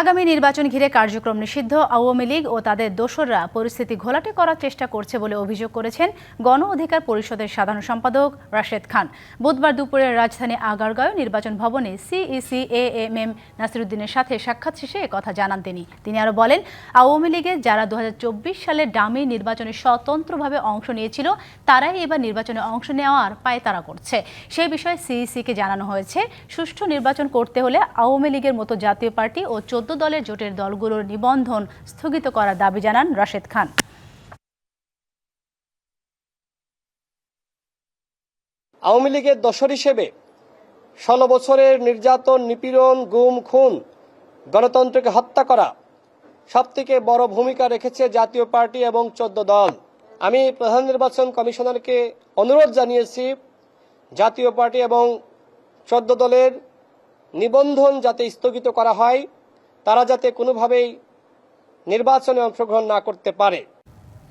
আগামী নির্বাচন ঘিরে কার্যক্রম নিষিদ্ধ। আওয়ামী লীগ ও তাদের দোসররা পরিস্থিতি ঘোলাটে করার চেষ্টা করছে বলে অভিযোগ করেছেন গণ অধিকার পরিষদের সাধারণ সম্পাদক রাশেদ খান। বুধবার দুপুরে রাজধানী আগারগাঁও নির্বাচন ভবনে C E C A M M নাসিরুদ্দিনের সাথে সাক্ষাৎ শেষে কথা জানান তিনি। তিনি আরও বলেন, আওয়ামী লীগের যারা দু হাজার চব্বিশ সালে ডামি নির্বাচনে স্বতন্ত্রভাবে অংশ নিয়েছিল, তারাই এবার নির্বাচনে অংশ নেওয়ার পায়তারা করছে। সেই বিষয়ে সিইসিকে জানানো হয়েছে, সুষ্ঠু নির্বাচন করতে হলে আওয়ামী লীগের মতো জাতীয় পার্টি ও চোদ্দ দলের জোটের দলগুলোর নিবন্ধন স্থগিত করার দাবি জানান রাশেদ খান। আওয়ামী লীগের দশর হিসেবে ষোলো বছরের নির্যাতন, নিপীড়ন, গুম, খুন, গণতন্ত্রকে হত্যা করা সবথেকে বড় ভূমিকা রেখেছে জাতীয় পার্টি এবং চোদ্দ দল। আমি প্রধান নির্বাচন কমিশনারকে অনুরোধ জানিয়েছি, জাতীয় পার্টি এবং চোদ্দ দলের নিবন্ধন যাতে স্থগিত করা হয় তারা যাতে কোনোভাবেই নির্বাচনে অংশগ্রহণ না করতে পারে।